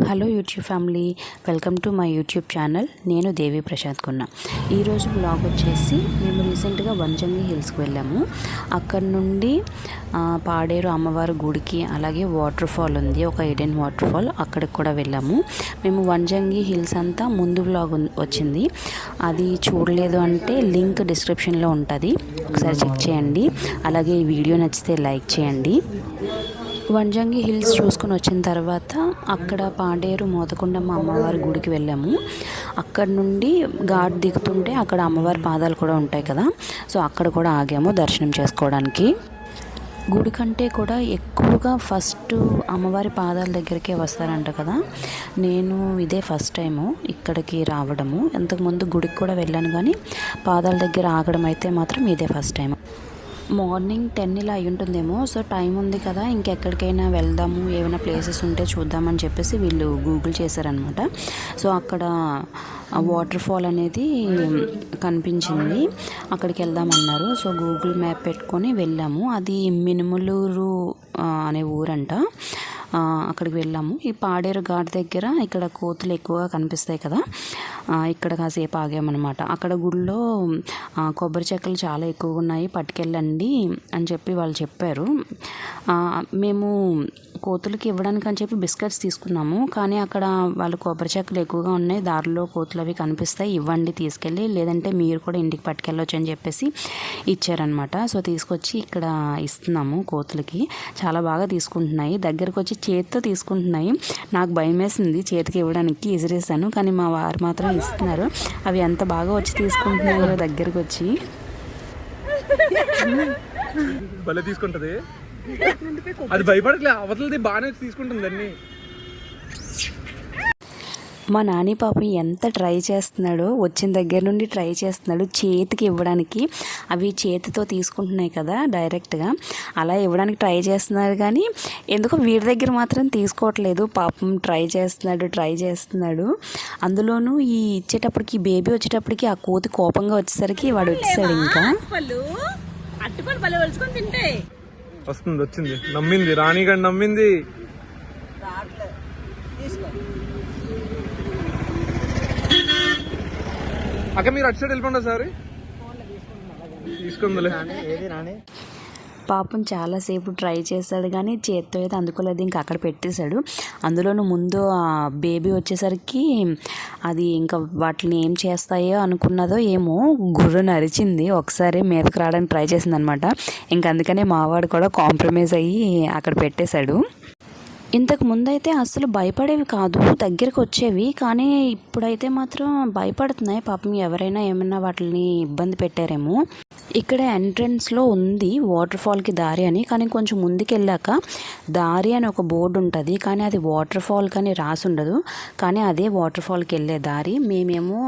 Hello YouTube family welcome to my YouTube channel నేను దేవి ప్రసాద్ కున్న. ఈరోజు బ్లాగ్ వచ్చేసి మేము రీసెంట్గా వంజంగి హిల్స్కి వెళ్ళాము. అక్కడ నుండి పాడేరు అమ్మవారి గుడికి అలాగే వాటర్ ఫాల్ ఉంది. ఒక ఎడెన్ వాటర్ ఫాల్ అక్కడికి కూడా వెళ్ళాము. మేము వంజంగి హిల్స్ అంతా ముందు బ్లాగ్ వచ్చింది. అది చూడలేదు అంటే లింక్ డిస్క్రిప్షన్లో ఉంటుంది. ఒకసారి చెక్ చేయండి. అలాగే ఈ వీడియో నచ్చితే లైక్ చేయండి. వంజంగి హిల్స్ చూసుకుని వచ్చిన తర్వాత అక్కడ పాడేరు మోతకుండమ్మ అమ్మవారి గుడికి వెళ్ళాము. అక్కడ నుండి ఘాట్ దిగుతుంటే అక్కడ అమ్మవారి పాదాలు కూడా ఉంటాయి కదా. సో అక్కడ కూడా ఆగాము దర్శనం చేసుకోవడానికి. గుడి కంటే కూడా ఎక్కువగా ఫస్ట్ అమ్మవారి పాదాల దగ్గరికే వస్తారంట కదా. నేను ఇదే ఫస్ట్ టైము ఇక్కడికి రావడము. ఇంతకుముందు గుడికి కూడా వెళ్ళాను కానీ పాదాల దగ్గర ఆగడం అయితే మాత్రం ఇదే ఫస్ట్ టైం మార్నింగ్ టెన్ ఇలా అయి ఉంటుందేమో. సో టైం ఉంది కదా ఇంకెక్కడికైనా వెళ్దాము ఏమైనా ప్లేసెస్ ఉంటే చూద్దామని చెప్పేసి వీళ్ళు గూగుల్ చేశారనమాట సో అక్కడ వాటర్ ఫాల్ అనేది కనిపించింది. అక్కడికి వెళ్దామన్నారు. సో గూగుల్ మ్యాప్ పెట్టుకొని వెళ్ళాము. అది మినుములూరు అనే ఊరంట. అక్కడికి వెళ్ళాము. ఈ పాడేరు ఘాట్ దగ్గర ఇక్కడ కోతులు ఎక్కువగా కనిపిస్తాయి కదా. ఇక్కడ కాసేపు ఆగామన్నమాట. అక్కడ గుడిలో కొబ్బరి చెక్కలు చాలా ఎక్కువగా ఉన్నాయి. పట్టుకెళ్ళండి అని చెప్పి వాళ్ళు చెప్పారు. మేము కోతులకి ఇవ్వడానికి అని చెప్పి బిస్కెట్స్ తీసుకున్నాము. కానీ అక్కడ వాళ్ళు కొబ్బరి చెక్కలు ఎక్కువగా ఉన్నాయి. దారిలో కోతులు అవి కనిపిస్తాయి. ఇవ్వండి తీసుకెళ్ళి. లేదంటే మీరు కూడా ఇంటికి పట్టుకెళ్ళొచ్చు అని చెప్పేసి ఇచ్చారనమాట సో తీసుకొచ్చి ఇక్కడ ఇస్తున్నాము కోతులకి. చాలా బాగా తీసుకుంటున్నాయి. దగ్గరకు వచ్చి చేతితో తీసుకుంటున్నాయి. నాకు భయం వేసింది చేతికి ఇవ్వడానికి ఎసిరేసాను కానీ మా వారు మాత్రం ఇస్తున్నారు. అవి ఎంత బాగా వచ్చి తీసుకుంటున్నాయో దగ్గరకు వచ్చి. భలే తీసుకుంటది. అది భయపడట్లే. అవతలది బాగానే తీసుకుంటుంది అన్ని. మా నాని పాపం ఎంత ట్రై చేస్తున్నాడో వచ్చిన దగ్గర నుండి ట్రై చేస్తున్నాడు చేతికి ఇవ్వడానికి. అవి చేతితో తీసుకుంటున్నాయి కదా డైరెక్ట్గా. అలా ఇవ్వడానికి ట్రై చేస్తున్నారు కానీ ఎందుకో వీడి దగ్గర మాత్రం తీసుకోవట్లేదు. పాపం ట్రై చేస్తున్నాడు ట్రై చేస్తున్నాడు. అందులోనూ ఈ ఇచ్చేటప్పటికి బేబీ వచ్చేటప్పటికి ఆ కోతి కోపంగా వచ్చేసరికి వాడు వచ్చేసాడు ఇంకా. వస్తుంది వచ్చింది. నమ్మింది. రాణిగాడు నమ్మింది. అక్క మీరు అటు సైడ్ వెళ్ళిపోండి సార్ పాపం చాలాసేపు ట్రై చేశాడు కానీ చేత్తో అయితే అందుకోలేదు ఇంకా అక్కడ పెట్టేశాడు. అందులోనూ ముందు ఆ బేబీ వచ్చేసరికి అది ఇంకా వాటిని ఏం చేస్తాయో అనుకున్నదో ఏమో గుర్రు నరిచింది. ఒకసారి మీదకు రావడానికి ట్రై చేసింది అనమాట ఇంక అందుకనే మావాడు కూడా కాంప్రమైజ్ అయ్యి అక్కడ పెట్టేశాడు. ఇంతకు ముందైతే అసలు భయపడేవి కాదు దగ్గరికి వచ్చేవి. కానీ ఇప్పుడైతే మాత్రం భయపడుతున్నాయి. పాపం ఎవరైనా ఏమైనా వాటిని ఇబ్బంది పెట్టారేమో. ఇక్కడ ఎంట్రన్స్లో ఉంది వాటర్ ఫాల్కి దారి అని. కానీ కొంచెం ముందుకెళ్ళాక దారి అని ఒక బోర్డు ఉంటుంది. కానీ అది వాటర్ ఫాల్ కానీ రాసి ఉండదు. కానీ అదే వాటర్ ఫాల్కి వెళ్ళే దారి. మేమేమో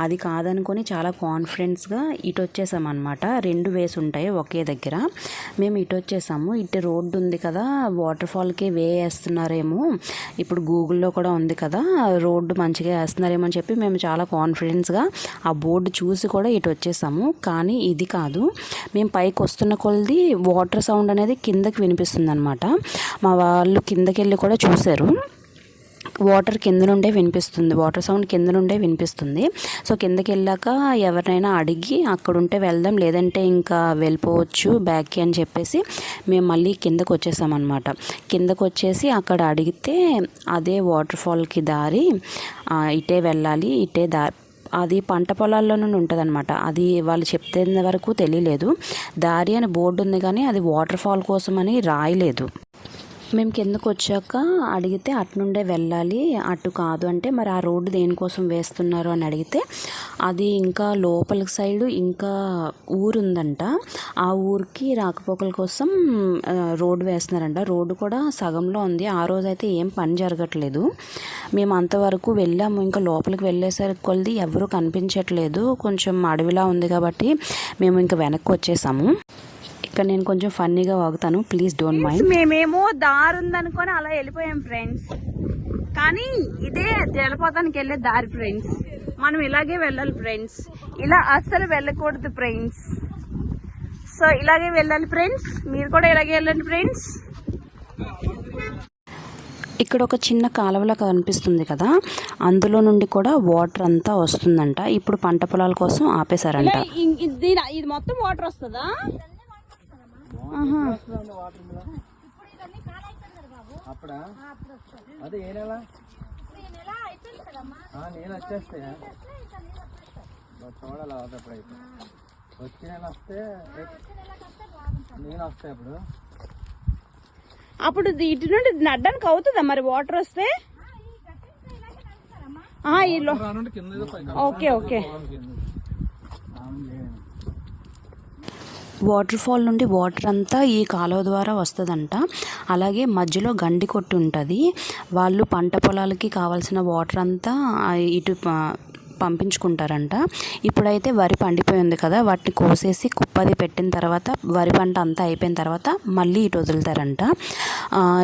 అది కాదనుకొని చాలా కాన్ఫిడెన్స్గా ఇటు వచ్చేసామన్నమాట. రెండు వేస్ ఉంటాయి ఒకే దగ్గర. మేము ఇటు వచ్చేసాము. ఇటు రోడ్డు ఉంది కదా వాటర్ ఫాల్కి వే వేస్తున్నారేమో ఇప్పుడు గూగుల్లో కూడా ఉంది కదా రోడ్డు మంచిగా వేస్తున్నారేమో అని చెప్పి మేము చాలా కాన్ఫిడెన్స్గా ఆ బోర్డు చూసి కూడా ఇటు వచ్చేసాము. కానీ ఇది కాదు మేము పైకి వస్తున్న కొలది వాటర్ సౌండ్ అనేది కిందకి వినిపిస్తుంది అనమాట మా వాళ్ళు కిందకి వెళ్ళి కూడా చూశారు. వాటర్ కింద నుండే వినిపిస్తుంది. వాటర్ సౌండ్ కింద నుండే వినిపిస్తుంది. సో కిందకి వెళ్ళాక ఎవరినైనా అడిగి అక్కడ ఉంటే వెళ్దాం లేదంటే ఇంకా వెళ్ళిపోవచ్చు బ్యాక్కి అని చెప్పేసి మేము మళ్ళీ కిందకు వచ్చేసామన్నమాట. కిందకు వచ్చేసి అక్కడ అడిగితే అదే వాటర్ ఫాల్కి దారి ఇటే వెళ్ళాలి ఇటే దారి అది పంట పొలాల్లో నుండి ఉంటుంది అనమాట అది వాళ్ళు చెప్తే వరకు తెలియలేదు. దారి అని బోర్డు ఉంది కానీ అది వాటర్ ఫాల్ కోసం అని రాయలేదు. మేము కిందకు వచ్చాక అడిగితే అటు నుండే వెళ్ళాలి అటు కాదు. అంటే మరి ఆ రోడ్డు దేనికోసం వేస్తున్నారు అని అడిగితే అది ఇంకా లోపల సైడు ఇంకా ఊరు ఉందంట ఆ ఊరికి రాకపోకల కోసం రోడ్డు వేస్తున్నారంట. రోడ్డు కూడా సగంలో ఉంది. ఆ రోజు అయితే ఏం పని జరగట్లేదు. మేము అంతవరకు వెళ్ళాము. ఇంకా లోపలికి వెళ్ళేసరికి కొలిది ఎవరూ కనిపించట్లేదు. కొంచెం అడవిలా ఉంది కాబట్టి మేము ఇంకా వెనక్కి వచ్చేసాము. ఇక్కడ నేను కొంచెం ఫన్నీగా వాగుతాను. ప్లీజ్ డోంట్ మైండ్ మేమేమో దారి ఉందనుకొని అలా వెళ్ళిపోయాం ఫ్రెండ్స్ కానీ ఇదే జలపాతానికి వెళ్ళే దారి ఫ్రెండ్స్ మనం ఇలాగే వెళ్ళాలి ఫ్రెండ్స్ ఇలా అస్సలు వెళ్ళకూడదు ఫ్రెండ్స్ సో ఇలాగే వెళ్ళాలి ఫ్రెండ్స్ మీరు కూడా ఇలాగే వెళ్ళండి ఫ్రెండ్స్ ఇక్కడ ఒక చిన్న కాలువలా కనిపిస్తుంది కదా. అందులో నుండి కూడా వాటర్ అంతా వస్తుందంట. ఇప్పుడు పంట పొలాల కోసం ఆపేశారంట. ఇది ఇది మొత్తం వాటర్ వస్తుందా. అప్పుడా? అదే ఏ నెల? ఆ, నేను వచ్చేస్తాయా చూడాలి అప్పుడు అయితే. వచ్చే నెల వస్తే నేను వస్తాయి అప్పుడు? అప్పుడు ఇటు నుండి నడ్డానికి అవుతుందా మరి వాటర్ వస్తే? ఆ, ఈ లో- ఓకే ఓకే. వాటర్ ఫాల్ నుండి వాటర్ అంతా ఈ కాలువ ద్వారా వస్తుందంట. అలాగే మధ్యలో గండి కొట్టు ఉంటుంది. వాళ్ళు పంట పొలాలకి కావాల్సిన వాటర్ అంతా ఇటు ప- పంపించుకుంటారంట. ఇప్పుడైతే వరి పండిపోయింది కదా వాటిని కోసేసి కుప్పది పెట్టిన తర్వాత వరి పంట అంతా అయిపోయిన తర్వాత మళ్ళీ ఇటు వదులుతారంట.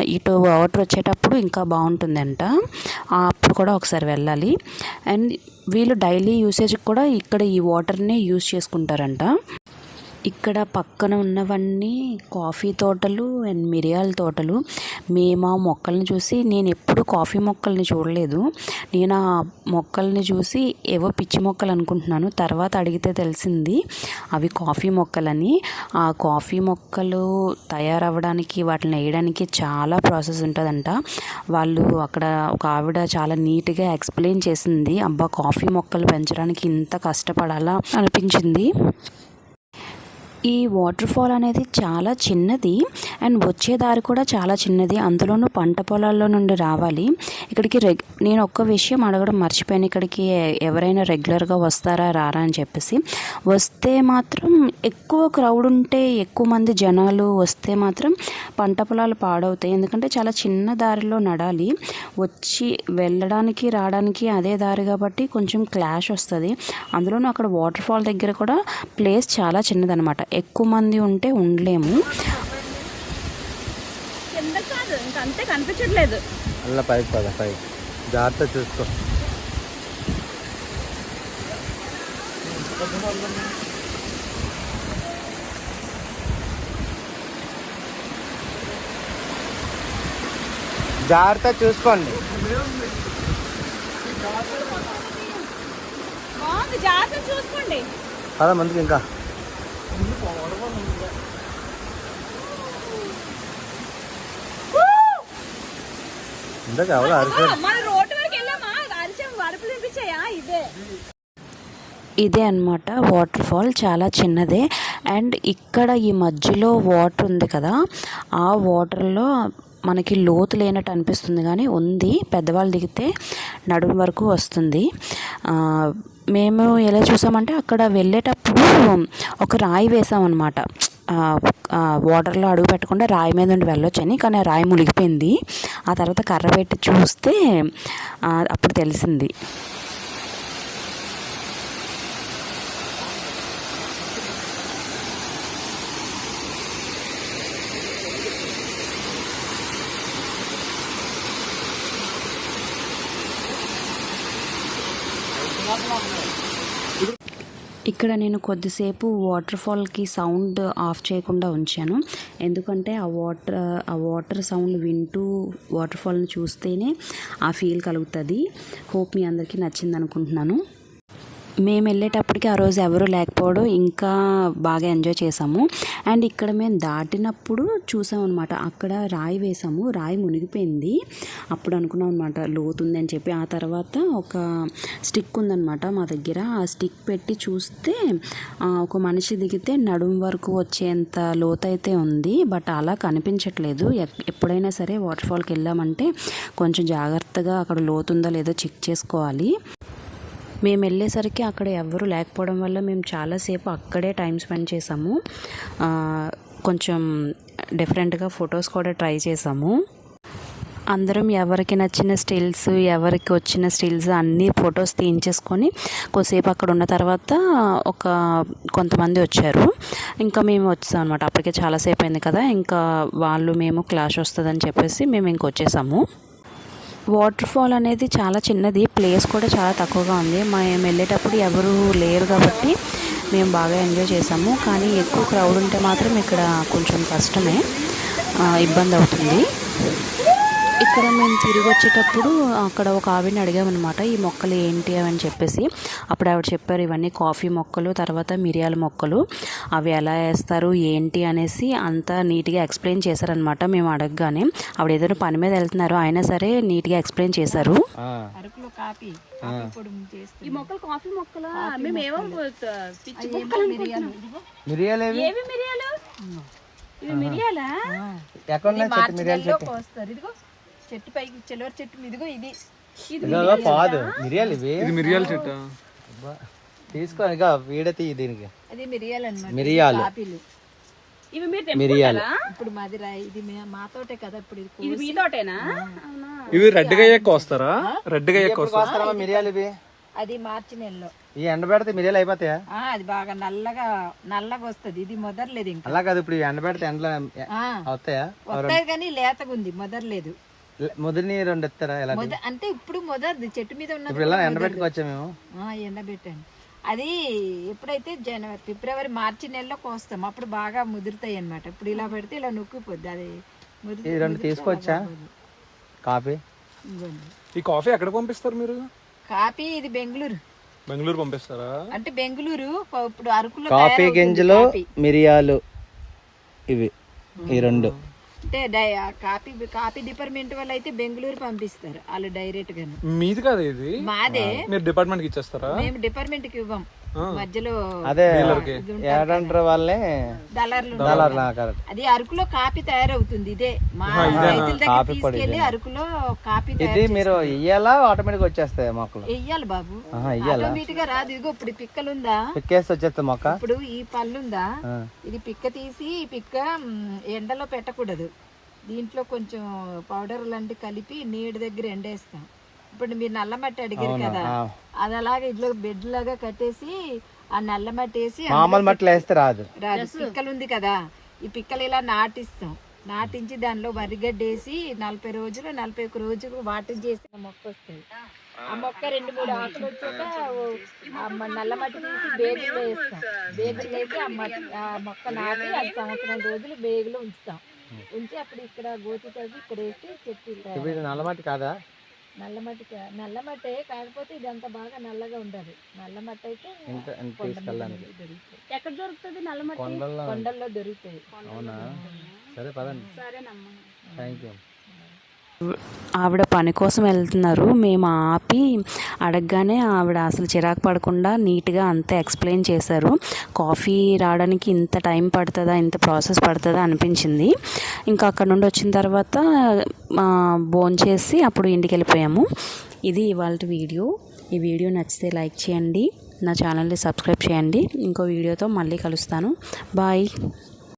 ఇటు వాటర్ వచ్చేటప్పుడు ఇంకా బాగుంటుందంట. అప్పుడు కూడా ఒకసారి వెళ్ళాలి. అండ్ వీళ్ళు డైలీ యూసేజ్కి కూడా ఇక్కడ ఈ వాటర్ని యూస్ చేసుకుంటారంట. ఇక్కడ పక్కన ఉన్నవన్నీ కాఫీ తోటలు అండ్ మిరియాల తోటలు. మేము ఆ మొక్కల్ని చూసి నేను ఎప్పుడు కాఫీ మొక్కల్ని చూడలేదు. నేను ఆ మొక్కల్ని చూసి ఏవో పిచ్చి మొక్కలు అనుకుంటున్నాను. తర్వాత అడిగితే తెలిసింది అవి కాఫీ మొక్కలని. ఆ కాఫీ మొక్కలు తయారవ్వడానికి వాటిని వేయడానికి చాలా ప్రాసెస్ ఉంటుందంట. వాళ్ళు అక్కడ ఒక ఆవిడ చాలా నీట్గా ఎక్స్ప్లెయిన్ చేసింది అబ్బా కాఫీ మొక్కలు పెంచడానికి ఇంత కష్టపడాలా అనిపించింది. ఈ వాటర్ ఫాల్ అనేది చాలా చిన్నది. అండ్ వచ్చే దారి కూడా చాలా చిన్నది. అందులోనూ పంట పొలాల్లో నుండి రావాలి. ఇక్కడికి రెగ్ నేను ఒక్క విషయం అడగడం మర్చిపోయాను. ఇక్కడికి ఎవరైనా రెగ్యులర్గా వస్తారా రారా అని చెప్పేసి. వస్తే మాత్రం ఎక్కువ క్రౌడ్ ఉంటే ఎక్కువ మంది జనాలు వస్తే మాత్రం పంట పొలాలు పాడవుతాయి. ఎందుకంటే చాలా చిన్న దారిలో నడాలి. వచ్చి వెళ్ళడానికి రావడానికి అదే దారి కాబట్టి కొంచెం క్లాష్ వస్తుంది. అందులోనూ అక్కడ వాటర్ ఫాల్ దగ్గర కూడా ప్లేస్ చాలా చిన్నదనమాట ఎక్కువ మంది ఉంటే ఉండలేము. ఇంకా అంతే కనిపించట్లేదు. పైకి పద పైకి. జాగ్రత్త చూసుకో. జాగ్రత్త చూసుకోండి. బాగుంది జాగ్రత్త చూసుకోండి పద ముందుకు ఇంకా ఇందాక ఎవరు అరిచారు ఆ, మన రోడ్డు వరకు వెళ్ళామా అరిచాం ఇదే. ఇదే అన్నమాట. వాటర్ ఫాల్ చాలా చిన్నదే. అండ్ ఇక్కడ ఈ మధ్యలో వాటర్ ఉంది కదా ఆ వాటర్లో మనకి లోతు లేనట్టు అనిపిస్తుంది కానీ ఉంది. పెద్దవాళ్ళు దిగితే నడుము వరకు వస్తుంది. ఆ, మేము ఎలా చూసామంటే అక్కడ వెళ్ళేటప్పుడు ఒక రాయి వేసామన్నమాట. వాటర్లో అడుగు పెట్టకుండా రాయి మీద నుండి వెళ్ళొచ్చని కానీ ఆ రాయి మునిగిపోయింది. ఆ తర్వాత కర్ర పెట్టి చూస్తే అప్పుడు తెలిసింది. ఇక్కడ నేను కొద్దిసేపు వాటర్ ఫాల్కి సౌండ్ ఆఫ్ చేయకుండా ఉంచాను. ఎందుకంటే ఆ వాటర్ ఆ వాటర్ సౌండ్ వింటూ వాటర్ ఫాల్ని చూస్తేనే ఆ ఫీల్ కలుగుతుంది. హోప్ మీ అందరికీ నచ్చింది అనుకుంటున్నాను మేము వెళ్ళేటప్పటికి ఆ రోజు ఎవరు లేకపోవడం ఇంకా బాగా ఎంజాయ్ చేసాము అండ్ ఇక్కడ మేము దాటినప్పుడు చూసామన్నమాట. అక్కడ రాయి వేసాము. రాయి మునిగిపోయింది. అప్పుడు అనుకున్నాం అనమాట లోతు ఉందని చెప్పి. ఆ తర్వాత ఒక స్టిక్ ఉందనమాట మా దగ్గర. ఆ స్టిక్ పెట్టి చూస్తే ఒక మనిషి దిగితే నడుము వరకు వచ్చేంత లోతు అయితే ఉంది. బట్ అలా కనిపించట్లేదు. ఎప్పుడైనా సరే వాటర్ఫాల్కి వెళ్ళామంటే కొంచెం జాగ్రత్తగా అక్కడ లోతు లేదో చెక్ చేసుకోవాలి. మేము వెళ్ళేసరికి అక్కడ ఎవ్వరూ లేకపోవడం వల్ల మేము చాలాసేపు అక్కడే టైం స్పెండ్ చేసాము కొంచెం డిఫరెంట్గా ఫొటోస్ కూడా ట్రై చేసాము అందరం ఎవరికి నచ్చిన స్టిల్స్ ఎవరికి వచ్చిన స్టిల్స్ అన్నీ ఫొటోస్ తీయించేసుకొని కొద్దిసేపు అక్కడ ఉన్న తర్వాత ఒక కొంతమంది వచ్చారు. ఇంకా మేము వచ్చాం అనమాట అప్పటికే చాలాసేపు అయింది కదా. ఇంకా వాళ్ళు మేము క్లాష్ వస్తుందని చెప్పేసి మేము ఇంకొచ్చేసాము వాటర్ ఫాల్ అనేది చాలా చిన్నది ప్లేస్ కూడా చాలా తక్కువగా ఉంది. మేము వెళ్ళేటప్పుడు ఎవరు లేరు కాబట్టి మేము బాగా ఎంజాయ్ చేసాము కానీ ఎక్కువ క్రౌడ్ ఉంటే మాత్రం ఇక్కడ కొంచెం కష్టమే ఇబ్బంది అవుతుంది. ఇక్కడ మేము తిరిగి వచ్చేటప్పుడు అక్కడ ఒక ఆవిడని అడిగామన్నమాట ఈ మొక్కలు ఏంటి? అని చెప్పేసి. అప్పుడు ఆవిడ చెప్పారు ఇవన్నీ కాఫీ మొక్కలు తర్వాత మిరియాల మొక్కలు. అవి ఎలా వేస్తారు ఏంటి? అనేసి అంతా నీట్గా ఎక్స్ప్లెయిన్ చేశారనమాట మేము అడగగానే ఆవిడ ఏదైనా పని మీద వెళ్తున్నారు అయినా సరే నీట్గా ఎక్స్ప్లెయిన్ చేశారు. ఈ మొక్కలు కాఫీ మొక్కలు. మిరియాలు. ఎక్కడ చెట్టు మిరియాల చెట్టు వస్తారు పైకి చిలవరి చెట్టు ఇదిగో ఇది. పాదు మిరియాలు ఇవి. ఇది మిరియాల చెట్టు? అబ్బా. తీసుకో ఇక వీడతి దీనికి. అది మిరియాలు అన్నమాట మిరియాలు. కాపీలు. ఇవి మీరు మిరియాలు. ఇప్పుడు మాది రా- ఇది మే- మా తోటే కదా ఇప్పుడు ఇది ఇది మీ తోటేనా? అవునా? ఇవి రెడ్గా ఎక్కువ వస్తారా రెడ్గా ఎక్కువ ఎప్పుడు కోస్తారమ్మా మిరియాలు ఇవి? అది మార్చి నెలలో. ఈ ఎండ పెడితే మిరియాలు అయిపోతాయా? ఆ, అది బాగా నల్లగా నల్లగా వస్తది. ఇది మొదర్లేదు ఇంకా. అలా కాదు ఇప్పుడు ఈ ఎండ పెడితే ఎండలో ఆ, అవుతాయా వస్తాయి కానీ లేతగా ఉంది మొదర్లేదు. ముదిరిని రెండు ఎత్తారా ఎలా అంటే ఇప్పుడు మొదర్ది చెట్టు మీద ఉన్నది ఇప్పుడు ఇలా ఎండ పెట్టుకోవచ్చా మేము? ఆ, ఎండబెట్టాను అది ఎప్పుడైతే జనవరి ఫిబ్రవరి మార్చి నెలలో కోస్తాం అప్పుడు బాగా ముదురుతాయి అన్నమాట ఇప్పుడు ఇలా పెడితే ఇలా నొక్కిపోద్ది. అది రెండు తీసుకోవచ్చా కాఫీ. ఈ కాఫీ ఎక్కడ పంపిస్తారు మీరు? కాపీ ఇది బెంగళూరు. బెంగళూరు పంపిస్తారా? అంటే బెంగళూరు ఇప్పుడు అరకులో కాఫీ గింజలు కాఫీ. మిరియాలు ఇవి. ఈ రెండు. అంటే డై కాపీ కాపీ డిపార్ట్మెంట్ వాళ్ళు అయితే బెంగళూరు పంపిస్తారు. వాళ్ళు డైరెక్ట్ గాను. మీది కదా ఇది? మాదే. మీరు డిపార్ట్మెంట్కి ఇచ్చేస్తారా? మేము డిపార్ట్మెంట్కి ఇవ్వం. మధ్యలో అదే ఏడంటారు వాళ్ళే? దళార్లు. అది అరకులో కాపీ తయారవుతుంది ఇదే. మా రైతుల దగ్గర తీసుకెళ్ళి అరకులో కాపీ ఇది మీరు ఇయ్యాలా? ఆటోమేటిక్ వచ్చేస్తాయి మొక్కలు? వెయ్యాలి బాబు. ఇయ్యాలా? ఆటోమేటిక్గా రాదు. ఇదిగో ఇప్పుడు ఈ పిక్కలుందా? పిక్కేసి వచ్చేస్తుంది మొక్క. ఇప్పుడు ఈ పళ్ళుందా? ఆ. ఇది పిక్క తీసి ఈ పిక్క ఎండలో పెట్టకూడదు. దీంట్లో కొంచెం పౌడర్ లాంటి కలిపి నీడి దగ్గర ఎండేస్తాం. ఇప్పుడు మీరు నల్ల మట్టి అడిగారు కదా. అది అలాగే ఇట్లా బెడ్ లాగా కట్టేసి ఆ నల్ల మట్టి వేసి మామూలు మట్టిలో వేస్తే రాదు. రాదు. పిక్కలు ఉంది కదా ఈ పిక్కలు ఇలా నాటిస్తాం. నాటించి దానిలో వరిగడ్డ వేసి నలభై రోజులు నలభై ఒక్క రోజులు వాటర్ చేసిన మొక్క వస్తుంది. ఆ మొక్క రెండు మూడు ఆకులు వచ్చాక నల్ల మట్టి తీసి బేగులో వేస్తాం. బేగులు వేసి ఆ మట్టి ఆ మొక్క నాటి అది సంవత్సరం రోజులు బేగులో ఉంచుతాం. ఉంచి అప్పుడు ఇక్కడ గోతి తవ్వి ఇక్కడ వేస్తే చెట్టు ఇప్పుడు ఇది నల్ల మట్టి కాదా? నల్ల మట్టి కా- నల్ల మట్టే కాకపోతే ఇదంతా బాగా నల్లగా ఉండాలి నల్ల మట్టి అయితే ఎక్కడ దొరుకుతుంది నల్ల మట్టి? కొండల్లో. కొండల్లో దొరుకుతాయి. అవునా? సరే పదండి. సరేనమ్మా. థ్యాంక్ యూ ఆవిడ పని కోసం వెళ్తున్నారు. మేము ఆపి అడగగానే ఆవిడ అసలు చిరాకు పడకుండా నీట్గా అంతా ఎక్స్ప్లెయిన్ చేశారు. కాఫీ రావడానికి ఇంత టైం పడుతుందా ఇంత ప్రాసెస్ పడుతుందా అనిపించింది. ఇంకా అక్కడ నుండి వచ్చిన తర్వాత భోంచేసి అప్పుడు ఇంటికి వెళ్ళిపోయాము. ఇది ఇవాళ వీడియో. ఈ వీడియో నచ్చితే లైక్ చేయండి. నా ఛానల్ని సబ్స్క్రైబ్ చేయండి. ఇంకో వీడియోతో మళ్ళీ కలుస్తాను. బాయ్.